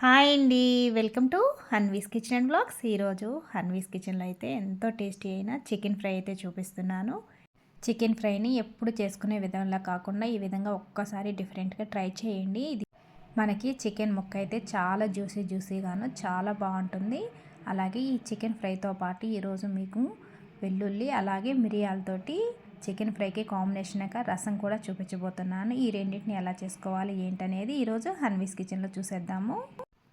Hi అండి. Welcome to Hanvi's kitchen and blogs. ఈరోజు హన్వీస్ కిచెన్లో అయితే ఎంతో టేస్టీ అయిన చికెన్ ఫ్రై అయితే చూపిస్తున్నాను. చికెన్ ఫ్రైని ఎప్పుడు చేసుకునే విధంగా కాకుండా ఈ విధంగా ఒక్కసారి డిఫరెంట్గా ట్రై చేయండి. ఇది మనకి చికెన్ ముక్క అయితే చాలా జ్యూసీ జ్యూసీగాను చాలా బాగుంటుంది. అలాగే ఈ చికెన్ ఫ్రైతో పాటు ఈరోజు మీకు వెల్లుల్లి అలాగే మిరియాలతోటి చికెన్ ఫ్రైకి కాంబినేషన్గా రసం కూడా చూపించబోతున్నాను. ఈ రెండింటిని ఎలా చేసుకోవాలి ఏంటనేది ఈరోజు హన్వీస్ కిచెన్లో చూసేద్దాము.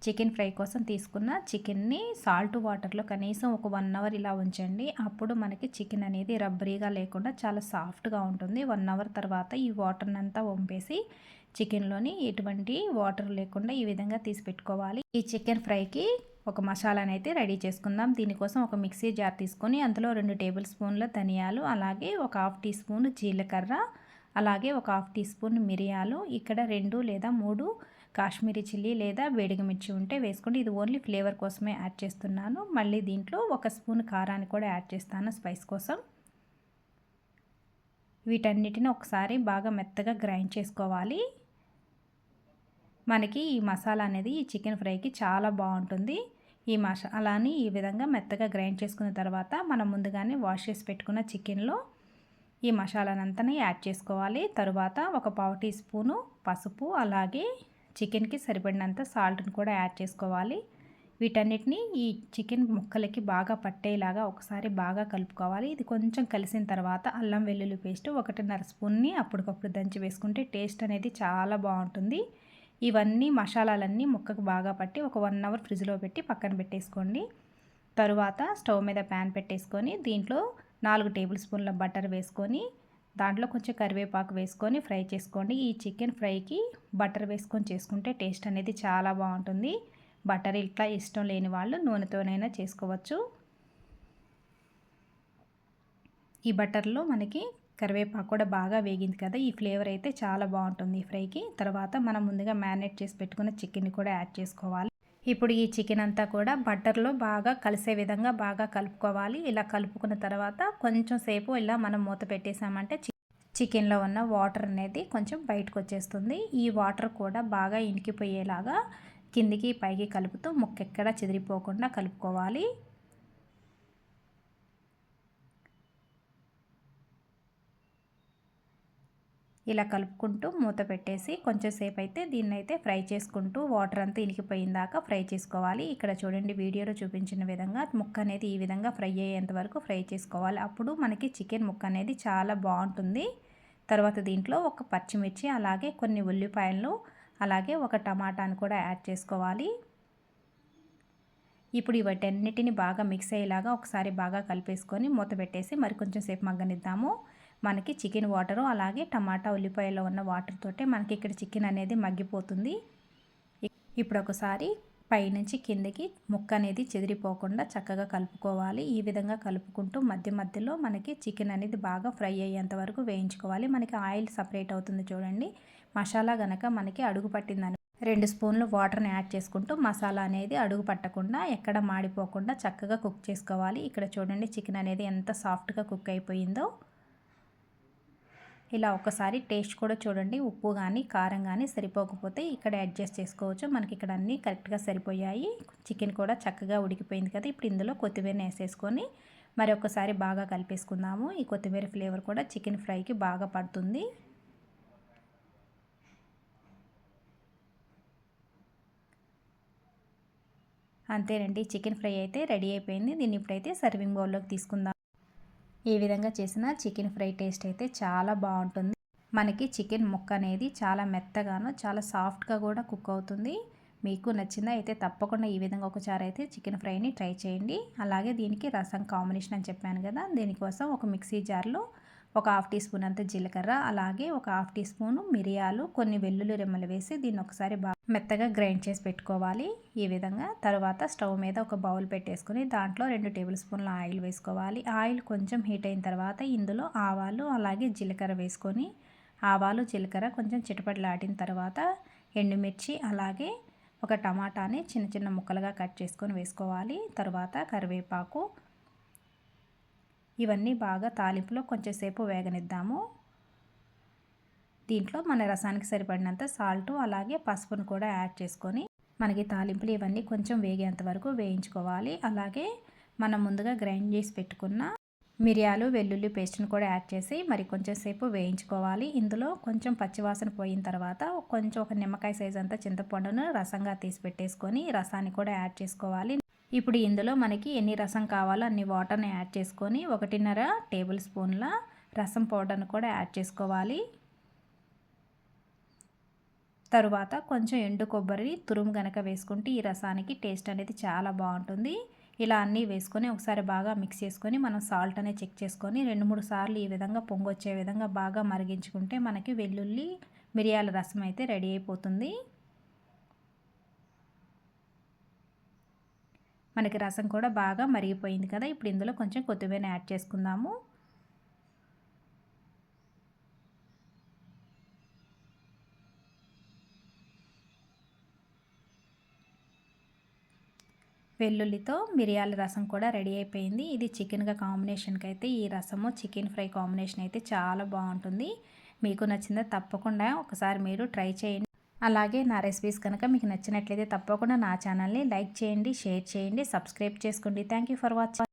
చికెన్ ఫ్రై కోసం తీసుకున్న చికెన్ని సాల్ట్ వాటర్లో కనీసం ఒక వన్ అవర్ ఇలా ఉంచండి. అప్పుడు మనకి చికెన్ అనేది రబ్బరీగా లేకుండా చాలా సాఫ్ట్గా ఉంటుంది. వన్ అవర్ తర్వాత ఈ వాటర్ని అంతా వంపేసి చికెన్లోని ఎటువంటి వాటర్ లేకుండా ఈ విధంగా తీసి పెట్టుకోవాలి. ఈ చికెన్ ఫ్రైకి ఒక మసాలాని అయితే రెడీ చేసుకుందాం. దీనికోసం ఒక మిక్సీ జార్ తీసుకొని అందులో రెండు టేబుల్ స్పూన్ల ధనియాలు అలాగే ఒక హాఫ్ టీ స్పూన్ జీలకర్ర అలాగే ఒక హాఫ్ టీ స్పూన్ మిరియాలు ఇక్కడ రెండు లేదా మూడు కాశ్మీరీ చిల్లీ లేదా వేడిగమిర్చి ఉంటే వేసుకోండి. ఇది ఓన్లీ ఫ్లేవర్ కోసమే యాడ్ చేస్తున్నాను. మళ్ళీ దీంట్లో ఒక స్పూన్ కారాన్ని కూడా యాడ్ చేస్తాను స్పైస్ కోసం. వీటన్నిటిని ఒకసారి బాగా మెత్తగా గ్రైండ్ చేసుకోవాలి. మనకి ఈ మసాలా అనేది ఈ చికెన్ ఫ్రైకి చాలా బాగుంటుంది. ఈ మసాలాని ఈ విధంగా మెత్తగా గ్రైండ్ చేసుకున్న తర్వాత మనం ముందుగానే వాష్ చేసి పెట్టుకున్న చికెన్లో ఈ మసాలానంతా యాడ్ చేసుకోవాలి. తరువాత ఒక పావు టీ స్పూను పసుపు అలాగే చికెన్కి సరిపడినంత సాల్ట్ని కూడా యాడ్ చేసుకోవాలి. వీటన్నిటిని ఈ చికెన్ ముక్కలకి బాగా పట్టేలాగా ఒకసారి బాగా కలుపుకోవాలి. ఇది కొంచెం కలిసిన తర్వాత అల్లం వెల్లుల్లి పేస్ట్ ఒకటిన్నర స్పూన్ని అప్పటికప్పుడు దంచి వేసుకుంటే టేస్ట్ అనేది చాలా బాగుంటుంది. ఇవన్నీ మసాలాలన్నీ ముక్కకు బాగా పట్టి ఒక వన్ అవర్ ఫ్రిడ్జ్లో పెట్టి పక్కన పెట్టేసుకోండి. తరువాత స్టవ్ మీద ప్యాన్ పెట్టేసుకొని దీంట్లో నాలుగు టేబుల్ స్పూన్ల బటర్ వేసుకొని దాంట్లో కొంచెం కరివేపాకు వేసుకొని ఫ్రై చేసుకోండి. ఈ చికెన్ ఫ్రైకి బటర్ వేసుకొని చేసుకుంటే టేస్ట్ అనేది చాలా బాగుంటుంది. బటర్ ఇట్లా ఇష్టం లేని వాళ్ళు నూనెతోనైనా చేసుకోవచ్చు. ఈ బటర్లో మనకి కరివేపాకు కూడా బాగా వేగింది కదా ఈ ఫ్లేవర్ అయితే చాలా బాగుంటుంది ఈ ఫ్రైకి. తర్వాత మనం ముందుగా మ్యారినేట్ చేసి పెట్టుకున్న చికెన్ని కూడా యాడ్ చేసుకోవాలి. ఇప్పుడు ఈ చికెన్ అంతా కూడా బటర్లో బాగా కలిసే విధంగా బాగా కలుపుకోవాలి. ఇలా కలుపుకున్న తర్వాత కొంచెం సేపు ఇలా మనం మూత పెట్టేసామంటే చికెన్లో ఉన్న వాటర్ అనేది కొంచెం బయటకు వచ్చేస్తుంది. ఈ వాటర్ కూడా బాగా ఇనికిపోయేలాగా కిందికి పైకి కలుపుతూ ముక్కెక్కడ చెదిరిపోకుండా కలుపుకోవాలి. ఇలా కలుపుకుంటూ మూత పెట్టేసి కొంచెం సేపు అయితే దీన్ని అయితే ఫ్రై చేసుకుంటూ వాటర్ అంతా ఇనికిపోయిందాక ఫ్రై చేసుకోవాలి. ఇక్కడ చూడండి వీడియోలో చూపించిన విధంగా ముక్క అనేది ఈ విధంగా ఫ్రై అయ్యేంత వరకు ఫ్రై చేసుకోవాలి. అప్పుడు మనకి చికెన్ ముక్క అనేది చాలా బాగుంటుంది. తర్వాత దీంట్లో ఒక పచ్చిమిర్చి అలాగే కొన్ని ఉల్లిపాయలు అలాగే ఒక టమాటాను కూడా యాడ్ చేసుకోవాలి. ఇప్పుడు ఇవటన్నిటిని బాగా మిక్స్ అయ్యేలాగా ఒకసారి బాగా కలిపేసుకొని మూత పెట్టేసి మరి కొంచెం సేపు మగ్గనిద్దాము. మనకి చికెన్ వాటరు అలాగే టమాటా ఉల్లిపాయలో ఉన్న వాటర్ తోటే మనకి ఇక్కడ చికెన్ అనేది మగ్గిపోతుంది. ఇప్పుడు ఒకసారి పైనుంచి కిందకి ముక్క అనేది చెదిరిపోకుండా చక్కగా కలుపుకోవాలి. ఈ విధంగా కలుపుకుంటూ మధ్య మధ్యలో మనకి చికెన్ అనేది బాగా ఫ్రై అయ్యేంత వరకు వేయించుకోవాలి. మనకి ఆయిల్ సపరేట్ అవుతుంది చూడండి. మసాలా గనక మనకి అడుగు పట్టిందని రెండు స్పూన్లు వాటర్ని యాడ్ చేసుకుంటూ మసాలా అనేది అడుగు పట్టకుండా ఎక్కడ మాడిపోకుండా చక్కగా కుక్ చేసుకోవాలి. ఇక్కడ చూడండి చికెన్ అనేది ఎంత సాఫ్ట్గా కుక్ అయిపోయిందో. ఇలా ఒకసారి టేస్ట్ కూడా చూడండి. ఉప్పు కానీ కారం కానీ సరిపోకపోతే ఇక్కడ అడ్జస్ట్ చేసుకోవచ్చు. మనకి ఇక్కడ అన్నీ కరెక్ట్గా సరిపోయాయి. చికెన్ కూడా చక్కగా ఉడికిపోయింది కదా! ఇప్పుడు ఇందులో కొత్తిమీర వేసేసుకొని మరి ఒకసారి బాగా కలిపేసుకుందాము. ఈ కొత్తిమీర ఫ్లేవర్ కూడా చికెన్ ఫ్రైకి బాగా పడుతుంది. అంతేనండి. చికెన్ ఫ్రై అయితే రెడీ అయిపోయింది. దీన్ని ఇప్పుడైతే సర్వింగ్ బౌల్లోకి తీసుకుందాం. ఈ విధంగా చేసిన చికెన్ ఫ్రై టేస్ట్ అయితే చాలా బాగుంటుంది. మనకి చికెన్ ముక్క అనేది చాలా మెత్తగాను చాలా సాఫ్ట్గా కూడా కుక్ అవుతుంది. మీకు నచ్చిందా అయితే తప్పకుండా ఈ విధంగా ఒకసారి అయితే చికెన్ ఫ్రైని ట్రై చేయండి. అలాగే దీనికి రసం కాంబినేషన్ అని చెప్పాను కదా దీనికోసం ఒక మిక్సీ జార్లో ఒక హాఫ్ టీ స్పూన్ అంత జీలకర్ర అలాగే ఒక హాఫ్ టీ స్పూను మిరియాలు కొన్ని వెల్లుల్లి రెమ్మలు వేసి దీన్ని ఒకసారి బాగా మెత్తగా గ్రైండ్ చేసి పెట్టుకోవాలి. ఈ విధంగా తర్వాత స్టవ్ మీద ఒక బౌల్ పెట్టేసుకొని దాంట్లో రెండు టేబుల్ స్పూన్ల ఆయిల్ వేసుకోవాలి. ఆయిల్ కొంచెం హీట్ అయిన తర్వాత ఇందులో ఆవాలు అలాగే జీలకర్ర వేసుకొని ఆవాలు జీలకర్ర కొంచెం చిటపటలాడిన తర్వాత ఎండుమిర్చి అలాగే ఒక టమాటాని చిన్న చిన్న ముక్కలుగా కట్ చేసుకొని వేసుకోవాలి. తర్వాత కరివేపాకు ఇవన్నీ బాగా తాలింపులో కొంచెంసేపు వేగనిద్దాము. దీంట్లో మన రసానికి సరిపడినంత సాల్ట్ అలాగే పసుపును కూడా యాడ్ చేసుకొని మనకి తాలింపులు ఇవన్నీ కొంచెం వేగేంత వరకు వేయించుకోవాలి. అలాగే మనం ముందుగా గ్రైండ్ చేసి పెట్టుకున్న మిరియాలు వెల్లుల్లి పేస్ట్ని కూడా యాడ్ చేసి మరి కొంచెం సేపు వేయించుకోవాలి. ఇందులో కొంచెం పచ్చివాసన పోయిన తర్వాత కొంచెం ఒక నిమ్మకాయ సైజ్ అంతా చింతపండును రసంగా తీసి పెట్టేసుకొని రసాన్ని కూడా యాడ్ చేసుకోవాలి. ఇప్పుడు ఇందులో మనకి ఎన్ని రసం కావాలో అన్ని వాటర్ని యాడ్ చేసుకొని ఒకటిన్నర టేబుల్ స్పూన్ల రసం పౌడర్ని కూడా యాడ్ చేసుకోవాలి. తరువాత కొంచెం ఎండు కొబ్బరి తురుము గనక వేసుకుంటే ఈ రసానికి టేస్ట్ అనేది చాలా బాగుంటుంది. ఇలా అన్నీ వేసుకొని ఒకసారి బాగా మిక్స్ చేసుకొని మనం సాల్ట్ అనేది చెక్ చేసుకొని రెండు మూడు సార్లు ఈ విధంగా పొంగొచ్చే విధంగా బాగా మరిగించుకుంటే మనకి వెల్లుల్లి మిరియాల రసం అయితే రెడీ అయిపోతుంది. మనకి రసం కూడా బాగా మరిగిపోయింది కదా ఇప్పుడు ఇందులో కొంచెం కొత్తిమీర యాడ్ చేసుకుందాము. వెల్లుల్లితో మిరియాల రసం కూడా రెడీ అయిపోయింది. ఇది చికెన్గా కాంబినేషన్కి అయితే ఈ రసము చికెన్ ఫ్రై కాంబినేషన్ అయితే చాలా బాగుంటుంది. మీకు నచ్చిందా తప్పకుండా ఒకసారి మీరు ట్రై చేయండి. అలాగే నా రెసిపీస్ కనుక మీకు నచ్చినట్లయితే తప్పకుండా నా ఛానల్ని లైక్ చేయండి షేర్ చేయండి సబ్స్క్రైబ్ చేసుకోండి. Thank for watching